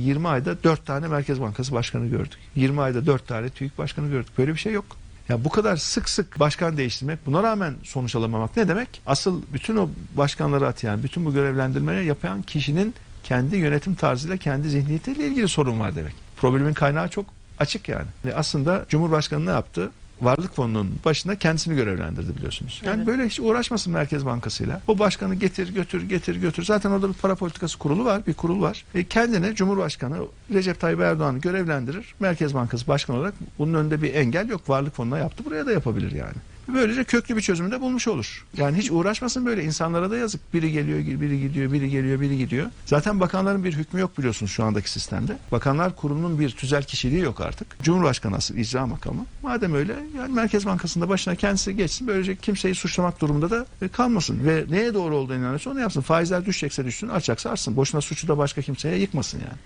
20 ayda 4 tane Merkez Bankası başkanı gördük. 20 ayda 4 tane TÜİK başkanı gördük. Böyle bir şey yok. Ya bu kadar sık sık başkan değiştirmek, buna rağmen sonuç alamamak ne demek? Asıl bütün o başkanları atayan, bütün bu görevlendirmeleri yapan kişinin kendi yönetim tarzıyla, kendi zihniyetiyle ilgili sorun var demek. Problemin kaynağı çok açık yani. Yani Aslında Cumhurbaşkanı ne yaptı? Varlık fonunun başına kendisini görevlendirdi biliyorsunuz. Yani Evet. böyle hiç uğraşmasın Merkez Bankası'yla. O başkanı getir götür getir götür. Zaten orada bir para politikası kurulu var, bir kurul var. E kendine Cumhurbaşkanı Recep Tayyip Erdoğan'ı görevlendirir. Merkez Bankası Başkanı olarak bunun önünde bir engel yok. Varlık fonuna yaptı. Buraya da yapabilir yani. Böylece köklü bir çözümü de bulmuş olur. Yani hiç uğraşmasın böyle insanlara da yazık. Biri geliyor, biri gidiyor, biri geliyor, biri gidiyor. Zaten bakanların bir hükmü yok biliyorsunuz şu andaki sistemde. Bakanlar kurulunun bir tüzel kişiliği yok artık. Cumhurbaşkanı asıl icra makamı. Madem öyle yani Merkez Bankası'nda başına kendisi geçsin. Böylece kimseyi suçlamak durumunda da e, kalmasın. Ve neye doğru olduğunu inanıyorsa onu yapsın. Faizler düşecekse düşsün, artacaksa artsın. Boşuna suçu da başka kimseye yıkmasın yani.